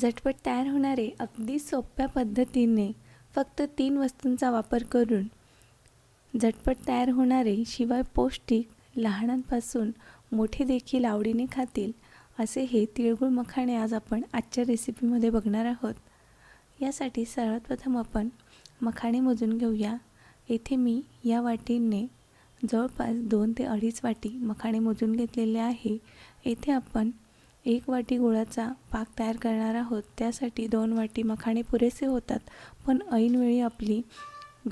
झटपट तयार होणारे अगदी सोप्या पद्धतीने फक्त तीन वस्तूंचा वापर करून झटपट तयार होणारे शिवाय पौष्टिक लहानांपासून मोठे देखील आवडीने खातील असे हे तिळगुळ मखाणे आज आपण आजच्या रेसिपीमध्ये बघणार आहोत. यासाठी सर्वात प्रथम आपण मखाणे मोजून घेऊया. येथे मी या वाटीने जवळपास दोन ते अडीच वाटी मखाणे मोजून घेतलेले आहे. येथे आपण एक वाटी गुळाचा पाक तयार करणार आहोत. त्यासाठी दोन वाटी मखाणे पुरेसे होतात पण ऐनवेळी आपली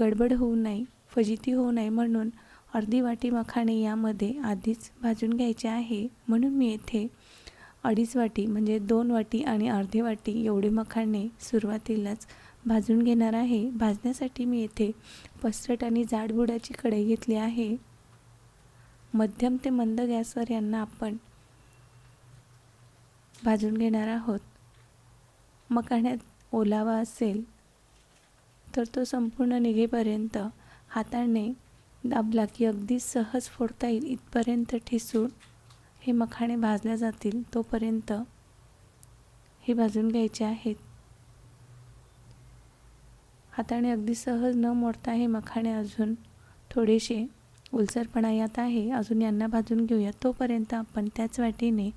गडबड होऊ नये फजिती होऊ नये म्हणून अर्धी वाटी मखाणे यामध्ये आधीच भाजून घ्यायचे आहे. म्हणून मी येथे अडीच वाटी म्हणजे दोन वाटी आणि अर्धी वाटी एवढे मखाणे सुरुवातीलाच भाजून घेणार आहे. भाजण्यासाठी मी येथे पसरट आणि जाड बुडाची कढई घेतली आहे. मध्यम ते मंद गॅसवर यांना आपण भाजून घेणार आहोत. मखाण्यात ओलावा असेल तर तो संपूर्ण निघेपर्यंत हाताने दाबला की अगदी सहज फोडता येईल. इथपर्यंत ठिसून हे मखाणे भाजल्या जातील तोपर्यंत हे भाजून घ्यायचे आहेत. हाताने अगदी सहज न मोडता हे मखाणे अजून थोडेसे उलसरपणा यात आहे. अजून यांना भाजून घेऊया. तोपर्यंत आपण त्याच वाटीने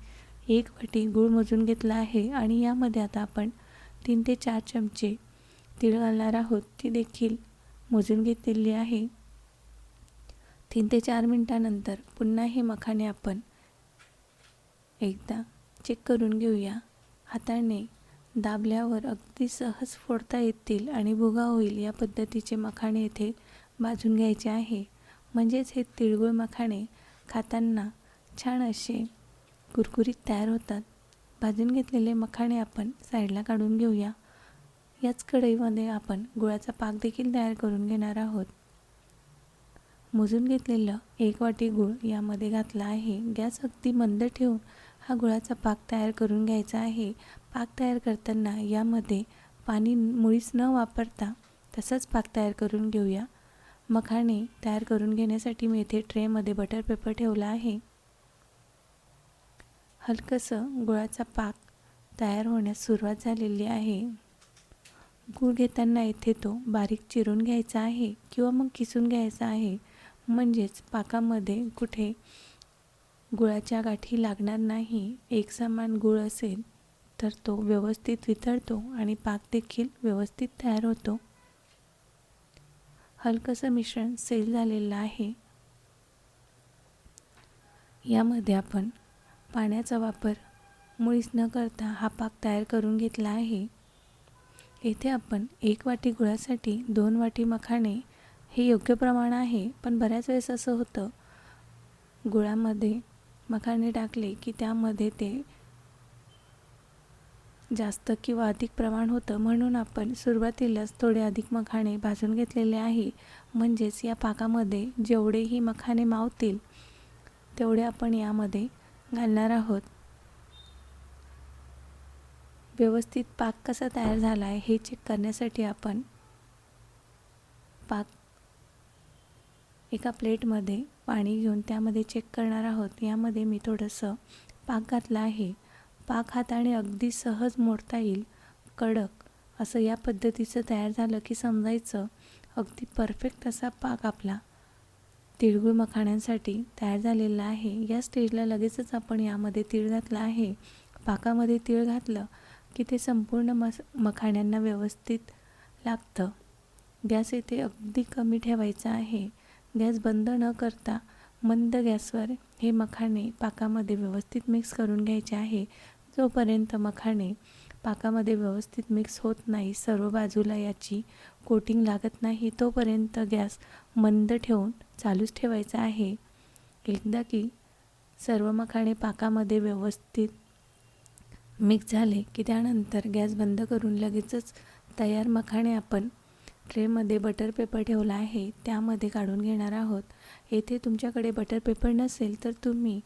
एक वाटी गूळ मोजून घेतला आहे आणि यामध्ये आता आपण तीन ते चार चमचे तीळ घालणार आहोत. ती देखील मोजून घेतलेली आहे. तीन ते चार मिनटानंतर पुन्हा हे मखाणे आपण एकदा चेक करून घेऊया. हाताने दाबल्यावर अगदी सहज फोडता येतील आणि भुगा होईल या पद्धतीचे मखाणे येथे भाजून घ्यायचे आहे. म्हणजेच हे तिळगुळ मखाणे खाताना छान असे कुरकुरीत तयार होतात. भाजून घेतलेले मखाणे आपण साईडला काढून घेऊया. याच कढईमध्ये आपण गुळाचा पाक देखील तयार करून घेणार आहोत. मोजून घेतलेलं एक वाटी गूळ यामध्ये घातला आहे. गॅस अगदी मंद ठेवून हा गुळाचा पाक तयार करून घ्यायचा आहे. पाक तयार करताना यामध्ये पाणी मुळीच न वापरता तसंच पाक तयार करून घेऊया. मखाणे तयार करून घेण्यासाठी मी येथे ट्रेमध्ये बटर पेपर ठेवला आहे. हलकंसं गुळाचा पाक तयार होण्यास सुरुवात झालेली आहे. गूळ घेताना इथे तो बारीक चिरून घ्यायचा आहे किंवा मग किसून घ्यायचा आहे. म्हणजेच पाकामध्ये कुठे गुळाच्या गाठी लागणार नाही एकसमान गूळ गुळ असेल तर तो व्यवस्थित वितळतो आणि पाक देखील व्यवस्थित तयार होतो. हलकंसं मिश्रण सेल झालेलं आहे. यामध्ये आपण पाण्याचा वापर मुळीच न करता हा पाक तयार करून घेतला आहे. येथे आपण एक वाटी गुळासाठी दोन वाटी मखाणे हे योग्य प्रमाण आहे पण बऱ्याच वेळेस असं होतं गुळामध्ये मखाणे टाकले की त्यामध्ये ते जास्त किंवा अधिक प्रमाण होतं. म्हणून आपण सुरुवातीलाच थोडे अधिक मखाणे भाजून घेतलेले आहे. म्हणजेच या पाकामध्ये जेवढेही मखाणे मावतील तेवढे आपण यामध्ये घालणार आहोत. व्यवस्थित पाक कसा तयार झाला आहे हे चेक करण्यासाठी आपण पाक एका प्लेटमध्ये पाणी घेऊन त्यामध्ये चेक करणार आहोत. यामध्ये मी थोडंसं पाक घातलं आहे. पाक हाताने अगदी सहज मोडता येईल. कडक असं या पद्धतीचं तयार झालं की समजायचं. अगदी परफेक्ट असा पाक आपला तिळगुळ मखाण्यांसाठी तयार झालेला आहे. या स्टेजला लगेचच आपण यामध्ये तीळ घातला आहे. पाकामध्ये तीळ घातलं की ते संपूर्ण मस मखाण्यांना व्यवस्थित लागतं. गॅस इथे अगदी कमी ठेवायचा आहे. गॅस बंद न करता मंद गॅसवर हे मखाणे पाकामध्ये व्यवस्थित मिक्स करून घ्यायचे आहे. जोपर्यंत मखाणे पाकामध्ये व्यवस्थित मिक्स होत नाही सर्व बाजूला याची कोटिंग लागत नाही तोपर्यंत गॅस मंद ठेवून चालूच ठेवायचा आहे. एकदा की सर्व मखाणे पाकामध्ये व्यवस्थित मिक्स झाले की त्यानंतर गॅस बंद करून लगेचच तयार मखाणे आपण ट्रेमध्ये बटर पेपर ठेवला आहे त्यामध्ये काढून घेणार आहोत. येथे तुमच्याकडे बटर पेपर नसेल तर तुम्ही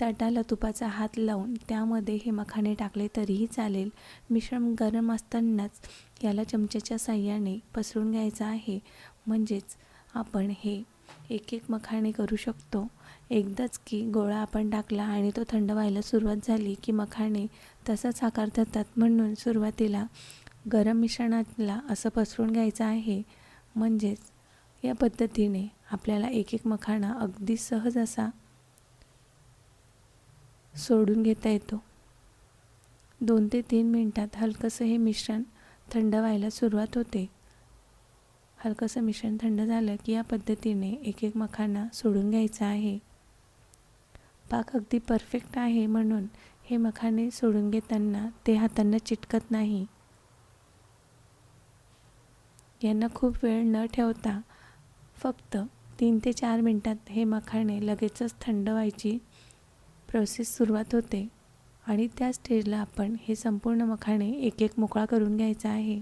ताटाला तुपाचा हात लावून त्यामध्ये हे मखाणे टाकले तरीही चालेल. मिश्रण गरम असतानाच याला चमच्याच्या साह्याने पसरून घ्यायचं आहे. म्हणजेच आपण हे एक एक मखाणे करू शकतो. एकदाच की गोळा आपण टाकला आणि तो थंड व्हायला सुरुवात झाली की मखाणे तसंच आकार धरतात. म्हणून सुरुवातीला गरम मिश्रणाला असं पसरून घ्यायचं आहे. म्हणजेच या पद्धतीने आपल्याला एक एक मखाणा अगदी सहज असा सोडून घेता येतो. दोन ते तीन मिनटात हलकंसं हे मिश्रण थंड व्हायला सुरुवात होते. हलकंसं मिश्रण थंड झालं की या पद्धतीने एक एक मखाना सोडून घ्यायचा आहे. पाक अगदी परफेक्ट आहे म्हणून हे मखाने सोडून घेताना ते हातांना चिटकत नाही. यांना खूप वेळ न ठेवता फक्त तीन ते चार मिनटात हे मखाणे लगेचच थंड व्हायची प्रोसेस सुरुवात होते आणि त्या स्टेजला आपण हे संपूर्ण मखाणे एक एक मोकळा करून घ्यायचा आहे.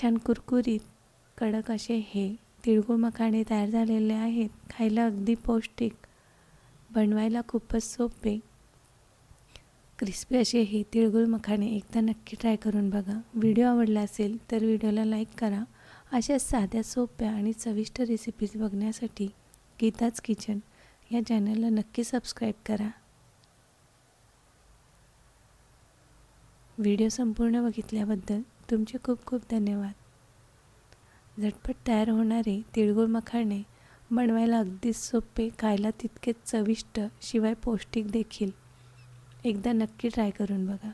छान कुरकुरीत कडक असे हे तिळगुळ मखाणे तयार झालेले आहेत. खायला अगदी पौष्टिक बनवायला खूपच सोपे. क्रिस्पी असे हे तिळगुळ मखाणे एकदा नक्की ट्राय करून बघा. व्हिडिओ आवडला असेल तर व्हिडिओला लाईक करा. अशा साध्या सोप्या आणि चविष्ट रेसिपीज बघण्यासाठी गीताच किचन या चॅनलला नक्की सबस्क्राईब करा. व्हिडिओ संपूर्ण बघितल्याबद्दल तुमचे खूप खूप धन्यवाद. झटपट तयार होणारे तिळगुळ मखाणे बनवायला अगदीच सोपे खायला तितकेच चविष्ट शिवाय पौष्टिक देखील. एकदा नक्की ट्राय करून बघा.